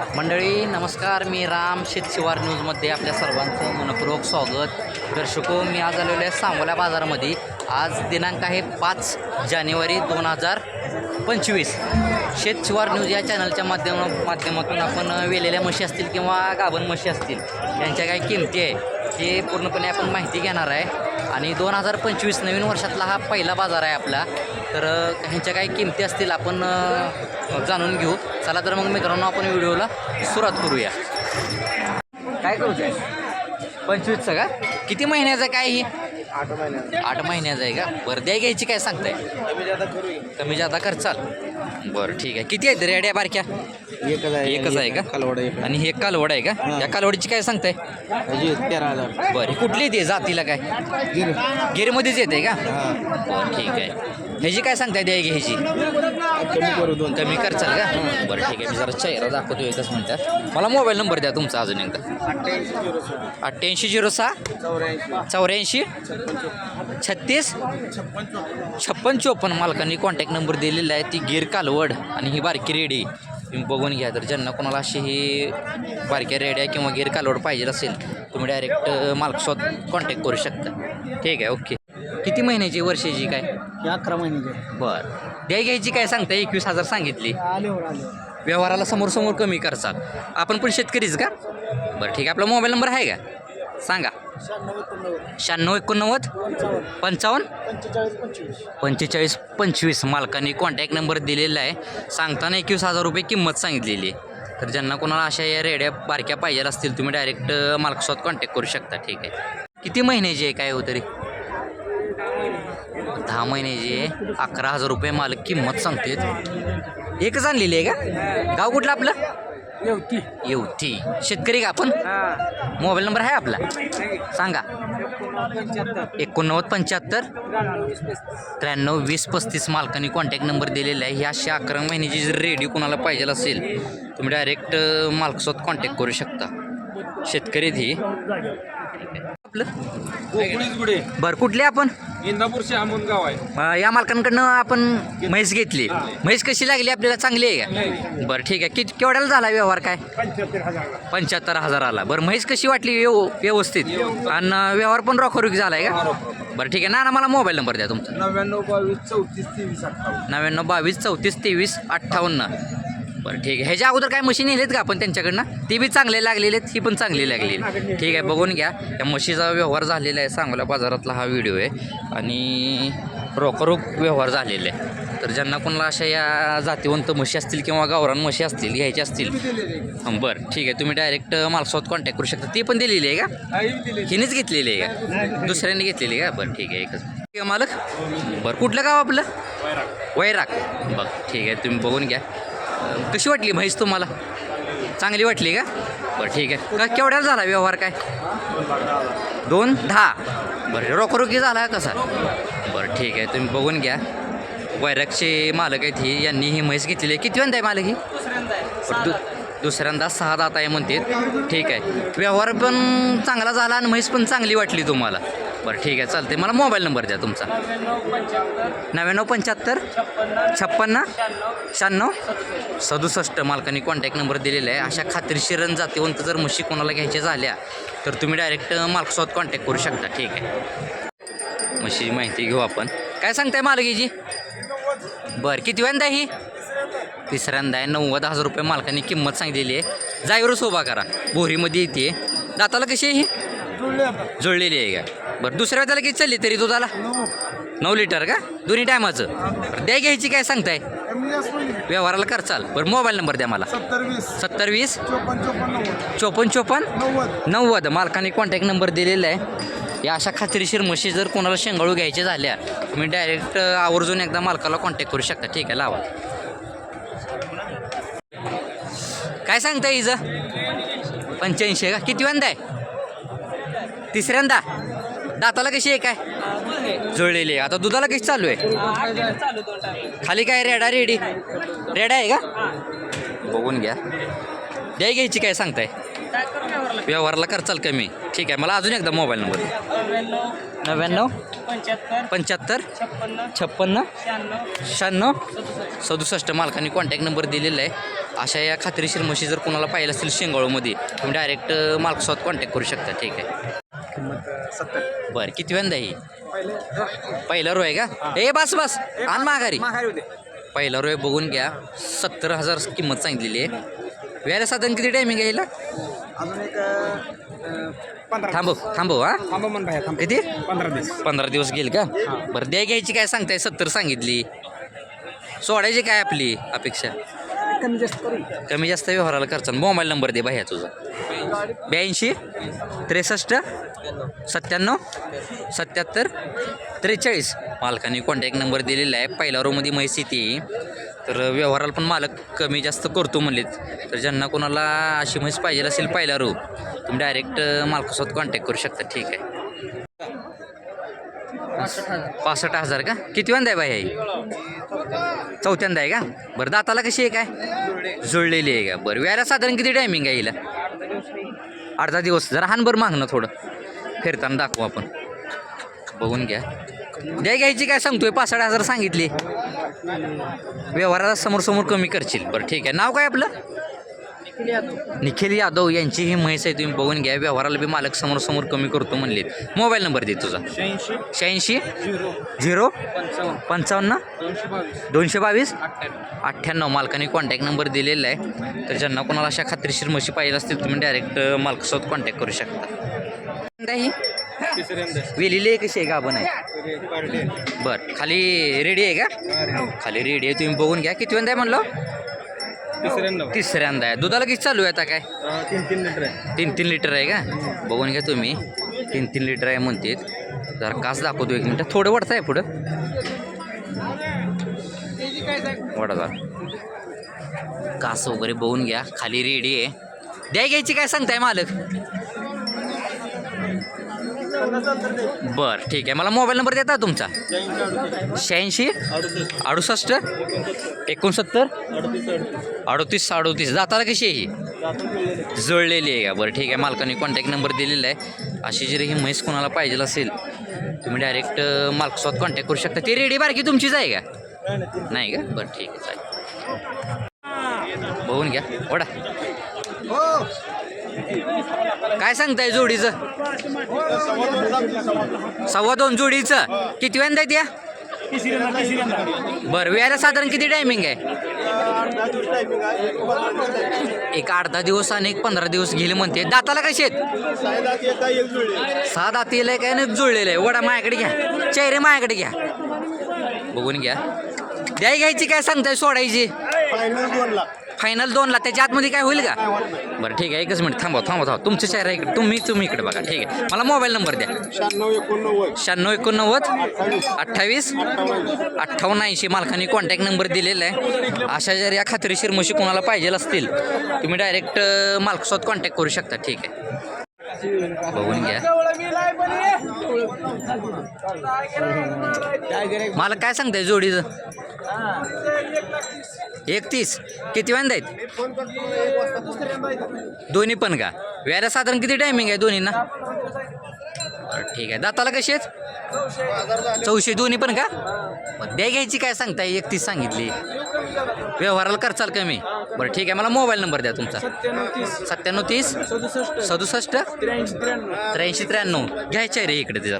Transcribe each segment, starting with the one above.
मंडळी नमस्कार. मी राम शेतशिवार न्यूजमध्ये आपल्या सर्वांचं मनपूर्वक स्वागत. दर्शको हो, मी आज आलेलो आहे सांगोला बाजारामध्ये. आज दिनांक आहे पाच जानेवारी दोन हजार पंचवीस. शेतशिवार न्यूज या चॅनलच्या माध्यमा माध्यमातून आपण वेलेल्या म्हशी असतील किंवा गाभण म्हशी असतील यांच्या काय किमती आहे. हे पूर्णपणे आपण माहिती घेणार आहे. आणि दोन हजार पंचवीस नवीन वर्षातला हा पहिला बाजार आहे आपला. तर ह्यांच्या काही किमती असतील आपण जाणून घेऊ. चला तर मग मित्रांनो आपण व्हिडिओला सुरुवात करूया. काय करू ते पंचवीसचं का? किती महिन्याचं काय ही? आठ महिन्याचं आठ महिन्याचं आहे का? बरं द्या घ्यायची काय सांगताय? कमी जादा करू कमी जादा बरं ठीक आहे. किती आहेत रेड्या बारक्या? एकच आहे एकच आहे का? कालवड एक. आणि हे कालवड आहे का. या कालवडीची काय सांगताय? तेरा हजार. बरं कुठली येते? जातीला काय? गिर. गिरमध्येच येते का? बरं ठीक आहे. ह्याची काय सांगताय द्याय की ह्याची? कमी करू दोन कमी करचाल का बरं ठीक आहे. मी जरा चेहरा दाखवतो एकच म्हणतात मला मोबाईल नंबर द्या तुमचा अजून एकदा. अठ्ठ्याऐंशी झिरो सहा. चौऱ्याऐंशी. चौऱ्याऐंशी छत्तीस. छप्पन चोपन्न. मालकांनी कॉन्टॅक्ट नंबर दिलेला आहे ती गिर कालवड आणि ही बारकी रेडी. तुम्ही बघून घ्या तर ज्यांना कोणाला अशी ही बारक्या रेड्या किंवा गिर कालवड पाहिजे असेल तुम्ही डायरेक्ट मालकसोबत कॉन्टॅक्ट करू शकता. ठीक आहे ओके. किती महिन्याची वर्षाची काय? हे अकरा महिन्याचे बरं. द्या घ्यायची काय सांगता एकवीस हजार सांगितली. आल्यावर आल्यावर व्यवहाराला समोर समोर कमी करचाल. आपण पण शेतकरीच का? बरं ठीक आहे. आपला मोबाईल नंबर आहे का? सांगा. शहाण्णव एकोणनव्वद शहाण्णव एकोणनव्वद पंचावन्न पंचावन्न पंचेचाळीस पंचवीस. पंचेचाळीस पंचवीस मालकांनी कॉन्टॅक्ट नंबर दिलेला आहे. सांगताना एकवीस हजार रुपये किंमत सांगितलेली आहे. तर ज्यांना कोणाला अशा या रेड्या बारक्या पाहिजे असतील तुम्ही डायरेक्ट मालकासोबत कॉन्टॅक्ट करू शकता. ठीक आहे. किती महिन्याची आहे काय हो तरी? दहा महिन्याची अकरा हजार रुपये मालक किंमत सांगते एकच आणलेली आहे का? गाव कुठलं आपलं? येवती. येवती. शेतकरी का आपण? मोबाईल नंबर आहे आपला? सांगा. एकोणनव्वद पंच्याहत्तर. त्र्याण्णव वीस पस्तीस. मालकांनी कॉन्टॅक्ट नंबर दिलेला आहे. ही अशी अकरा महिन्याची जर रेडी कोणाला पाहिजे असेल तुम्ही डायरेक्ट मालकासोबत कॉन्टॅक्ट करू शकता. शेतकरी ही आपलं गुडे बरं कुठले आपण? इंदापूरचे गाव आहे. अं, या मालकांकडनं आपण म्हैस घेतली. म्हैस कशी लागली आपल्याला? चांगली आहे का? बरं ठीक आहे. किती केवढ्याला झाला व्यवहार काय? पंच्याहत्तर हजाराला बरं म्हैस कशी वाटली व्यव व्यवस्थित? आणि व्यवहार पण रोखोरुखी झाला आहे का बरं ठीक आहे. ना ना मला मोबाईल नंबर द्या तुमचा. नव्याण्णव बावीस चौतीस तेवीस अठ्ठावन्न. नव्याण्णव बावीस चौतीस तेवीस अठ्ठावन्न. बरं ठीक आहे. ह्याच्या अगोदर काय मशीन नेलेत का आपण त्यांच्याकडनं? ती बी चांगले लागलेले आहेत ही पण चांगली लागलेली ठीक आहे बघून घ्या. या म्हशीचा व्यवहार झालेला आहे सांगोला बाजारातला हा व्हिडिओ आहे. आणि रोखरोख व्यवहार झालेला आहे. तर ज्यांना कोणाला अशा या जातीवंत म्हशी असतील किंवा गावरान म्हशी असतील घ्यायच्या असतील. हं, बरं ठीक आहे. तुम्ही डायरेक्ट मालसोबत कॉन्टॅक्ट करू शकता. ती पण दिलेली आहे का? हिनेच घेतलेली आहे का? दुसऱ्याने घेतलेली आहे का? बरं ठीक आहे एकच. ठीक आहे मालक? बरं कुठलं गाव आपलं? वैराग. बघ ठीक आहे तुम्ही बघून घ्या. कशी वाटली म्हैस तुम्हाला? चांगली वाटली का? बरं ठीक आहे. का केवढ्याला झाला व्यवहार काय? दोन? दहा. बरं रोखरोखी झाला कसा? बरं ठीक आहे. तुम्ही बघून घ्या. वैरागचे मालक आहेत ही. यांनी ही म्हैस घेतलेली आहे. किती आहे मालक ही? दु दुसऱ्यांदा सहा दात आहे म्हणते ठीक आहे. व्यवहार पण चांगला झाला आणि म्हैस पण चांगली वाटली तुम्हाला. बरं ठीक आहे चालते मला मोबाईल नंबर द्या तुमचा. नव्याण्णव पंच्याहत्तर छप्पन्न शहाण्णव सदुसष्ट. मालकांनी कॉन्टॅक्ट नंबर दिलेला आहे. अशा खात्रीशीर आणि जातीवंत जर म्हशी कोणाला घ्यायच्या झाल्या तर तुम्ही डायरेक्ट मालकासोबत कॉन्टॅक्ट करू शकता. ठीक आहे. म्हशीची माहिती घेऊ आपण. काय सांगताय मालकीची बरं किती वेळांदा ही? तिसऱ्यांदा आहे. नव्वद हजार रुपये मालकांनी किंमत सांगितलेली आहे. जायवरच उभा करा. बोरीमध्ये येते. दाताला कशी आहे ही? जुळलेली आहे का? बरं दुसऱ्या त्याला किती चालली तरी दुधाला? नऊ लिटर का? दोन्ही टायमाचं. बरं द्या घ्यायची काय सांगताय? व्यवहाराला कर चाल. बरं मोबाईल नंबर द्या मला. सत्तर वीस. चोपन्न चोपन्न. नव्वद. मालकाने कॉन्टॅक्ट नंबर दिलेला आहे. या अशा खात्रीशीर म्हशी जर कोणाला शेंगाळू घ्यायचे झाल्या तुम्ही डायरेक्ट आवर्जून एकदा मालकाला कॉन्टॅक्ट करू शकता. ठीक आहे लावा. काय सांगताय हिचं? पंच्याऐंशी का? किती वेंदा आहे? तिसऱ्यांदा? दाताला कशी आहे काय? जुळलेली आहे. आता दुधाला कशी चालू आहे? खाली काय रेडा रेडी? रेडा आहे का? बघून घ्या. द्या घ्यायची काय सांगताय? व्यवहारला करचाल कमी ठीक आहे मला अजून एकदा मोबाईल नंबर नव्याण्णव पंच्याहत्तर छप्पन्न शहाण्णव सदुसष्ट. मालकांनी कॉन्टॅक्ट नंबर दिलेला आहे. अशा या खात्रीशीर म्हशी जर कोणाला पाहिलं असतील शेंगाळूमध्ये तुम्ही डायरेक्ट मालकासोबत कॉन्टॅक्ट करू शकता. ठीक आहे. किंमत सत्तर. बरं किती वेंदा ही पहिले पहिला रो आहे का ए बस बस. आण माघारी. माघारी होते पहिला रोय बघून घ्या. सत्तर हजार किंमत सांगितलेली आहे. व्याला साधारण किती टायमिंग आहे हिला? अजून एक अं, पंधरा थांबव थांबव हा. थांबा म्हण थांब किती? पंधरा दिवस. पंधरा दिवस गेल का? बरं द्या घ्यायची काय सांगताय? सत्तर सांगितली. सोडायची काय आपली अपेक्षा? कमी जास्त करू कमी जास्त व्यवहाराला खर्च मोबाईल नंबर दे बाह्या तुझा. ब्याऐंशी त्रेसष्ट सत्त्याण्णव सत्याहत्तर त्रेचाळीस. मालकाने कॉन्टॅक्ट नंबर दिलेला आहे. पहिल्या रोमध्ये म्हैस येते. तर व्यवहाराला पण मालक कमी जास्त करतो म्हणलेत. तर ज्यांना कोणाला अशी म्हैस पाहिजे असेल पहिला रो तुम्ही डायरेक्ट मालकासोबत कॉन्टॅक्ट करू शकता. ठीक आहे. पासष्ट हजार. का? कितव्यांदा आहे बाई चौथ्यांदा आहे का? बरं दाताला कशी आहे काय? जुळलेली आहे का? बरं व्यायला साधारण किती टायमिंग आहे हिला? अर्धा दिवस जरा हान बरं मागणं थोडं. फिरताना दाखवू आपण. बघून घ्या. द्या घ्यायची काय सांगतोय? पासष्ट हजार सांगितली. व्यवहाराला समोर समोर कमी करशील. बरं ठीक आहे. नाव काय आपलं? निखिल यादव. यांची ही म्हैस आहे तुम्ही बघून घ्या. व्यवहाराला बी मालक समोर समोर कमी करतो म्हणले मोबाईल नंबर दे तुझा. शहाऐंशी. शहाऐंशी? झिरो. झिरो? पंचावन्न. पंचावन्न? दोनशे बावीस. अठ्ठ्याण्णव. मालकाने कॉन्टॅक्ट नंबर दिलेला आहे. तर ज्यांना कोणाला अशा खात्रीशीर म्हशी पाहिजे असतील तुम्ही डायरेक्ट मालकासोबत कॉन्टॅक्ट करू शकता. ही तिसऱ्यांदा वेलेली कशी आहे? का आपण आहे. बरं. खाली रेडी आहे का? खाली रेडी आहे. तुम्ही बघून घ्या. किती वेळा आहे म्हणलं? तिसऱ्यांदा. तिसऱ्यांदा आहे. दुधाला किती चालू आहे आता काय? तीन तीन लिटर आहे. तीन तीन लिटर आहे का? बघून घ्या तुम्ही. तीन तीन लिटर आहे म्हणते जरा कास दाखवतो एक मिनटं. थोडं वाढतं आहे पुढं. वाढा कास वगैरे बघून घ्या. खाली रेडी आहे. द्या घ्यायची काय सांगताय मालक? बरं ठीक आहे. मला मोबाईल नंबर देता तुमचा? शहाऐंशी अडुसष्ट एकोणसत्तर अडतीस अडोतीस. जाताला कशी आहे ही? जुळलेली आहे का? बरं ठीक आहे. मालकाने कॉन्टॅक्ट नंबर दिलेला आहे. अशी जरी ही म्हैस कोणाला पाहिजे असेल तुम्ही डायरेक्ट मालकासोबत कॉन्टॅक्ट करू शकता. ती रेडी बारकी तुमचीच आहे का? नाही का? बरं ठीक आहे. चालेल. बघून घ्या. ओढा. हो. काय सांगताय जोडीचं? सव्वा दोन जोडीचं. किती वेळा द्या बरं वेळेला साधारण किती टायमिंग आहे? एक आठ दहा दिवस आणि एक पंधरा दिवस गेले म्हणते. दाताला काय आहेत? सहा दात येईल काय नाही जुळलेलं आहे. वडा माझ्याकडे घ्या. चेहरे माझ्याकडे घ्या. बघून घ्या. द्याय घ्यायची काय सांगताय? सोडायची. फायनल दोनला त्याच्या आतमध्ये काय होईल का? बरं ठीक आहे एकच मिनिट थांबा थांबा थांबा. तुमच्या चेहरा इकडे. तुम्ही तुम्ही इकडे बघा ठीक आहे. मला मोबाईल नंबर द्या. शहाण्णव एकोणनव्वद. शहाण्णव एकोणनव्वद अठ्ठावीस. अठ्ठावन्न. ऐंशी. मालकाने कॉन्टॅक्ट नंबर दिलेला आहे. अशा जर या खात्रीशीर म्हशी कोणाला पाहिजे असतील तुम्ही डायरेक्ट मालकासोबत कॉन्टॅक्ट करू शकता. ठीक आहे. बघून घ्या. मला काय सांगताय जोडीचं? एकतीस. किती वेळा आहेत? दोन्ही पण का? व्यायला साधारण किती टायमिंग आहे दोन्हींना? ठीक आहे. दाताला कशी आहेत? चौशे दोन्ही पण का? द्या घ्यायची काय सांगताय? एकतीस सांगितली. व्यवहाराला करचाल कमी. बरं ठीक आहे. मला मोबाईल नंबर द्या तुमचा. सत्त्याण्णव तीस. सदुसष्ट. त्र्याऐंशी त्र्याण्णव. घ्यायचे आहे रे इकडे तिथं.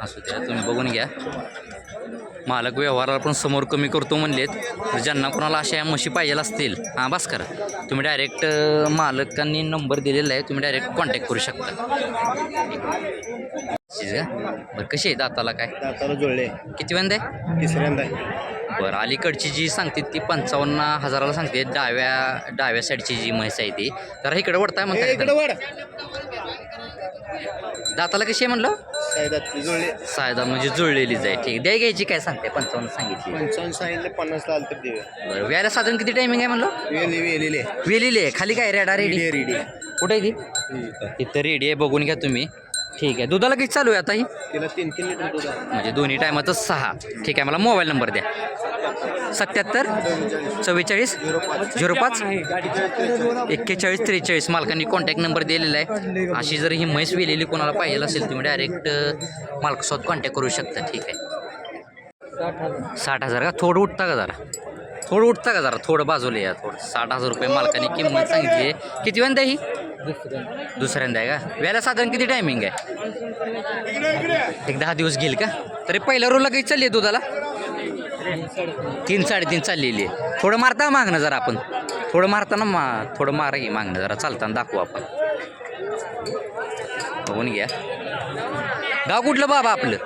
असू द्या तुम्ही बघून घ्या. मालक व्यवहाराला पण समोर कमी करतो म्हणलेत. तर ज्यांना कोणाला अशा या म्हशी पाहिजे असतील हां बस करा तुम्ही डायरेक्ट मालकांनी नंबर दिलेला आहे तुम्ही डायरेक्ट कॉन्टॅक्ट करू शकता. का बरं कशी आहे दाताला काय? दाताला जुळले. किती वेंदा आहे? तिसऱ्यांदा आहे. बरं अलीकडची जी सांगते ती पंचावन्न हजाराला सांगते डाव्या डाव्या साईडची जी म्हैस आहे ती. तर इकडे वडताय म्हणता वाढ दाताला कशी आहे म्हणलं? सायदातली जुळले. सायदा म्हणजे जुळलेलीच आहे. ठीक. द्या घ्यायची काय सांगते? पंचावन्न सांगितली. पंचावन्न सांगितले पन्नास आलं तर देऊया. बरं व्यायला साधारण किती टायमिंग आहे म्हणलं? वेली वेलेले. वेलेली आहे. खाली काय रेडा रेडी रेडी कुठे आहे ती? इथं. रेडी आहे. बघून घ्या तुम्ही. ठीक आहे. दुधाला किती चालू आहे आता ही? तिला तीन तीन लिटर दूध आहे. म्हणजे दोन्ही टायमाचं सहा. ठीक आहे. मला मोबाईल नंबर द्या. सत्याहत्तर चव्वेचाळीस झिरो पाच. एक्केचाळीस त्रेचाळीस मालकांनी कॉन्टॅक्ट नंबर दिलेला आहे. अशी जर ही म्हैस वेलेली कोणाला पाहिजे असेल तुम्ही डायरेक्ट मालकासोबत कॉन्टॅक्ट करू शकता. ठीक आहे. साठ हजार का? थोडं उठता का जरा? थोडं उठता का जरा? थोडं बाजूला या थोडं. साठ हजार रुपये मालकाने किंमत सांगितली आहे. किती वेळा ही? दुसऱ्यांदा आहे का? वेळेला साधारण किती टायमिंग आहे? एक दहा दिवस घेईल का? तरी पहिल्या रोलला काही चालली आहे दुधाला? तीन साडेतीन चाललेली आहे. थोडं मारता मागणं जरा आपण. थोडं मारताना मा थोडं मारा की मागणं जरा. चालताना दाखवू आपण. बघून घ्या. गाव कुठलं बाबा आपलं?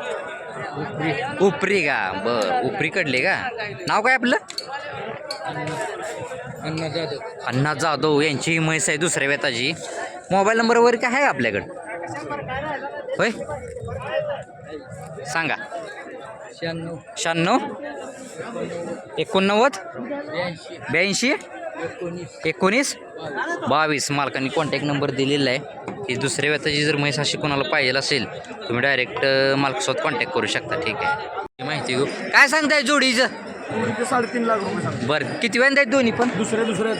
उपरी का? बर उपरी कडले का? नाव काय आपलं? अण्णा जाधव. अण्णा जाधव. यांची ही म्हैस आहे दुसऱ्या वेताची मोबाईल नंबर वगैरे काय आहे आपल्याकडं? होय? सांगा. शहाण्णव. शहाण्णव? एकोणनव्वद? ब्याऐंशी? एकोणीस? बावीस. मालकांनी कॉन्टॅक्ट नंबर दिलेला आहे. की दुसऱ्या वेताची जर म्हैस अशी कोणाला पाहिजे असेल तुम्ही डायरेक्ट मालकासोबत कॉन्टॅक्ट करू शकता. ठीक आहे. ही माहिती घेऊ. काय सांगताय जोडीचं? साडेतीन लाख रुपये बरं. किती वेळा आहेत दोन्ही पण? दुसऱ्या दुसऱ्या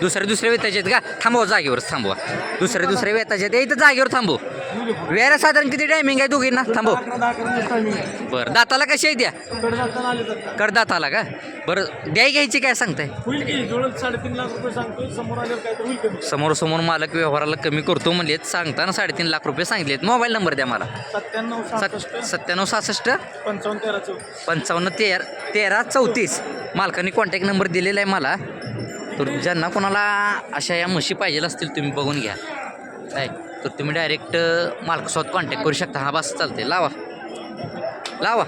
दुसऱ्या दुसऱ्या वेताचे आहेत का? थांबवा जागेवरच थांबवा. दुसऱ्या दुसऱ्या वेताचे आहेत. इथं जागेवर थांबव वेळा साधारण किती टायमिंग आहे दोघींना? थांबव. बरं दाताला कशी आहे द्या कडदाताला का? बरं द्याय घ्यायची काय सांगताय? समोर समोर मालक व्यवहाराला कमी करतो म्हणलेत सांगताना साडेतीन लाख रुपये सांगितलेत. मोबाईल नंबर द्या मला. सत्त्याण्णव सहासष्ट. पंचावन्न तेरा तेरा चौतीस. मालकांनी कॉन्टॅक्ट नंबर दिलेला आहे मला. तर ज्यांना कोणाला अशा या म्हशी पाहिजे असतील तुम्ही बघून घ्या. काय? तर तुम्ही डायरेक्ट मालकासोबत कॉन्टॅक्ट करू शकता. हा बस चालते लावा. लावा.